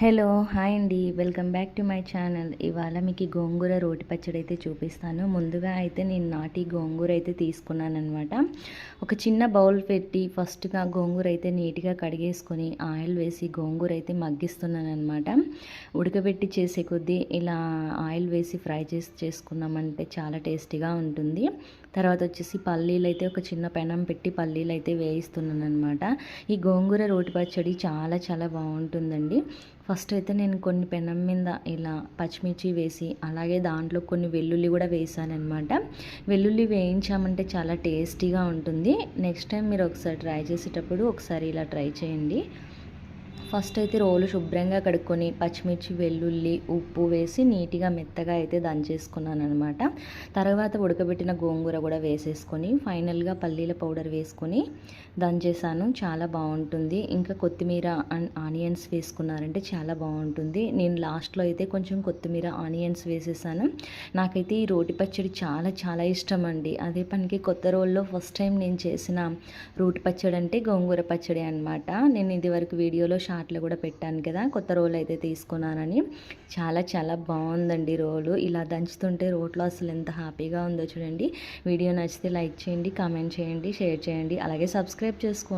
Hello hi అండి. Welcome back to my channel. ఇవాళ మీకు గోంగూర రోటి పచ్చడి అయితే చూపిస్తాను. ముందుగా అయితే నేను నాటి గోంగూర అయితే తీసుకున్నాను అనమాట ఒక చిన్న బౌల్ పెట్టి ఫస్ట్గా గోంగూర అయితే నీట్గా కడిగేసుకొని ఆయిల్ వేసి గోంగూర అయితే మగ్గిస్తున్నాను అనమాట ఉడకబెట్టి చేసే కొద్దీ ఇలా ఆయిల్ వేసి ఫ్రై చేసి చేసుకున్నామంటే చాలా టేస్టీగా ఉంటుంది. తర్వాత వచ్చేసి పల్లీలు అయితే ఒక చిన్న పెనం పెట్టి పల్లీలు అయితే వేయిస్తున్నాను అనమాట ఈ గోంగూర రోటి పచ్చడి చాలా చాలా బాగుంటుందండి. ఫస్ట్ అయితే నేను కొన్ని పెనం మీద ఇలా పచ్చిమిర్చి వేసి అలాగే దాంట్లో కొన్ని వెల్లుల్లి కూడా వేసానమాట వెల్లుల్లి వేయించామంటే చాలా టేస్టీగా ఉంటుంది. నెక్స్ట్ టైం మీరు ఒకసారి ట్రై చేసేటప్పుడు ఒకసారి ఇలా ట్రై చేయండి. ఫస్ట్ అయితే రోలు శుభ్రంగా కడుక్కొని పచ్చిమిర్చి వెల్లుల్లి ఉప్పు వేసి నీట్గా మెత్తగా అయితే దంచేసుకున్నాను అనమాట తర్వాత ఉడకబెట్టిన గోంగూర కూడా వేసేసుకొని ఫైనల్గా పల్లీల పౌడర్ వేసుకొని దంచేసాను చాలా బాగుంటుంది. ఇంకా కొత్తిమీర అండ్ ఆనియన్స్ వేసుకున్నారంటే చాలా బాగుంటుంది. నేను లాస్ట్లో అయితే కొంచెం కొత్తిమీర ఆనియన్స్ వేసేసాను. నాకైతే ఈ రోటి పచ్చడి చాలా చాలా ఇష్టం అండి. అదే పనికి కొత్త రోల్లో ఫస్ట్ టైం నేను చేసిన రోటి పచ్చడి అంటే గోంగూర పచ్చడి అనమాట నేను ఇది వరకు వీడియోలో షార్ట్లో కూడా పెట్టాను కదా కొత్త రోల్ అయితే తీసుకున్నానని. చాలా చాలా బాగుందండి రోలు. ఇలా దంచుతుంటే రోట్లో అసలు ఎంత హ్యాపీగా ఉందో చూడండి. వీడియో నచ్చితే లైక్ చేయండి కామెంట్ చేయండి షేర్ చేయండి. అలాగే సబ్స్క్రైబ్ చేసుకోండి.